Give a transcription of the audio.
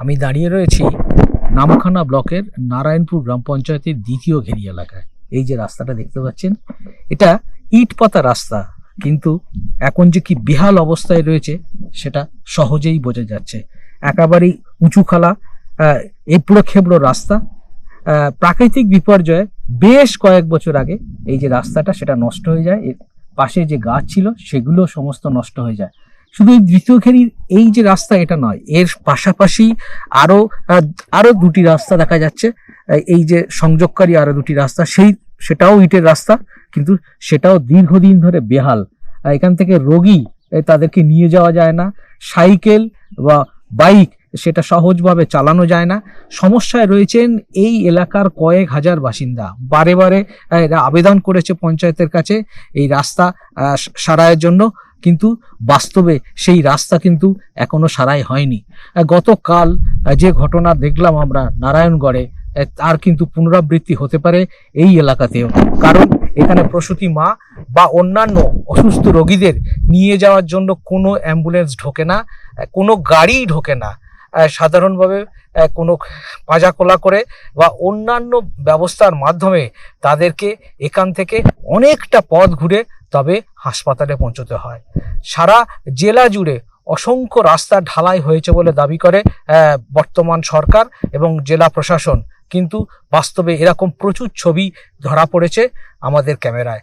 আমি দাঁড়িয়ে রয়েছি নামখানা ব্লকের নারায়ণপুর গ্রাম পঞ্চায়েতের দ্বিতীয় ঘেরি এলাকায়। এই যে রাস্তাটা দেখতে পাচ্ছেন, এটা ইট পাতা রাস্তা, কিন্তু এখন যে কি বেহাল অবস্থায় রয়েছে, সেটা সহজেই বোঝা যাচ্ছে। একেবারেই উঁচু খালা এবড়ো খেবড়ো রাস্তা। প্রাকৃতিক বিপর্যয়ে বেশ কয়েক বছর আগে এই যে রাস্তাটা, সেটা নষ্ট হয়ে যায়। পাশে যে গাছ ছিল, সেগুলো সমস্ত নষ্ট হয়ে যায়। শুধু এই দ্বিতীয় খেরির এই যে রাস্তা এটা নয়। এর পাশাপাশি আরও আহ, আরও দুটি রাস্তা দেখা যাচ্ছে। এই যে সংযোগকারী আরও দুটি রাস্তা সেই সেটাও ইটের রাস্তা কিন্তু সেটাও দীর্ঘদিন ধরে বেহাল। এখান থেকে রোগী তাদেরকে নিয়ে যাওয়া যায় না। সাইকেল বা বাইক সেটা সহজভাবে চালানো যায় না। সমস্যায় রয়েছেন এই এলাকার কয়েক হাজার বাসিন্দা। বারে বারে এরা আবেদন করেছে পঞ্চায়েতের কাছে এই রাস্তা সারায়ের জন্য। কিন্তু বাস্তবে সেই রাস্তা কিন্তু এখনও সারাই হয়নি। গতকাল যে ঘটনা দেখলাম আমরা নারায়ণগড়ে, তার কিন্তু পুনরাবৃত্তি হতে পারে এই এলাকাতেও। কারণ এখানে প্রসূতি মা বা অন্যান্য অসুস্থ রোগীদের নিয়ে যাওয়ার জন্য কোনো অ্যাম্বুলেন্স ঢোকে না, কোনো গাড়ি ঢোকে না। সাধারণভাবে কোনো পাজা কোলা করে বা অন্যান্য ব্যবস্থার মাধ্যমে তাদেরকে এখান থেকে অনেকটা পথ ঘুরে তবে হাসপাতালে পৌঁছতে হয়। সারা জেলা জুড়ে অসংখ্য রাস্তা ঢালাই হয়েছে বলে দাবি করে বর্তমান সরকার এবং জেলা প্রশাসন। কিন্তু বাস্তবে এরকম প্রচুর ছবি ধরা পড়েছে আমাদের ক্যামেরায়।